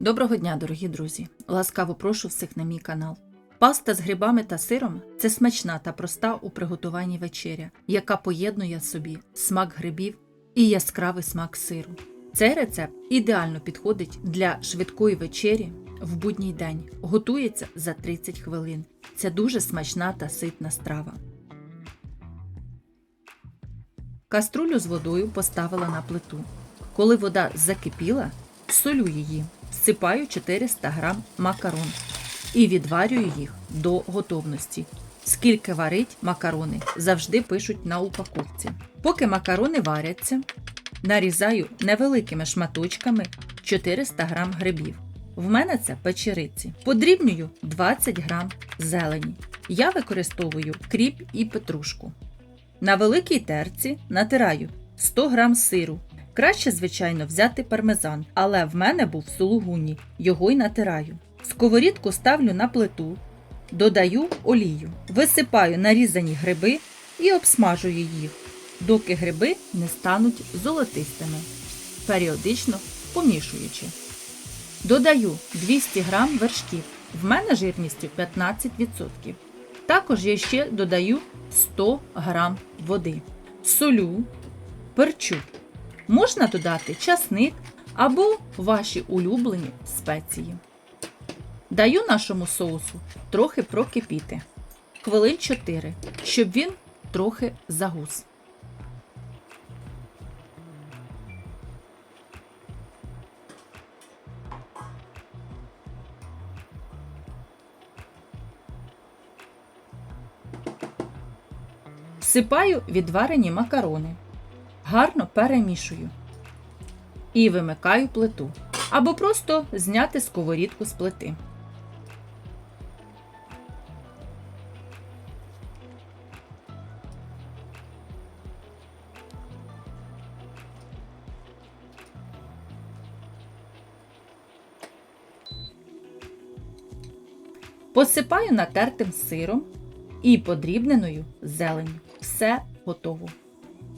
Доброго дня, дорогі друзі! Ласкаво прошу всіх на мій канал. Паста з грибами та сиром це смачна та проста у приготуванні вечеря, яка поєднує собі смак грибів і яскравий смак сиру. Цей рецепт ідеально підходить для швидкої вечері в будній день. Готується за 30 хвилин. Це дуже смачна та ситна страва. Каструлю з водою поставила на плиту. Коли вода закипіла, солю її, всипаю 400 г макарон і відварюю їх до готовності. Скільки варить макарони, завжди пишуть на упаковці. Поки макарони варяться, нарізаю невеликими шматочками 400 г грибів. В мене це печериці. Подрібнюю 20 г зелені. Я використовую кріп і петрушку. На великій терці натираю 100 г сиру. Краще, звичайно, взяти пармезан, але в мене був сулугуні, його й натираю. Сковорідку ставлю на плиту, додаю олію, висипаю нарізані гриби і обсмажую їх, доки гриби не стануть золотистими, періодично помішуючи. Додаю 200 г вершків, в мене жирністю 15%. Також я ще додаю 100 г води, солю, перчу. Можна додати часник або ваші улюблені спеції. Даю нашому соусу трохи прокипіти, хвилин 4, щоб він трохи загус. Всипаю відварені макарони. Гарно перемішую. І вимикаю плиту. Або просто зняти сковорідку з плити. Посипаю натертим сиром і подрібненою зеленню. Все готово.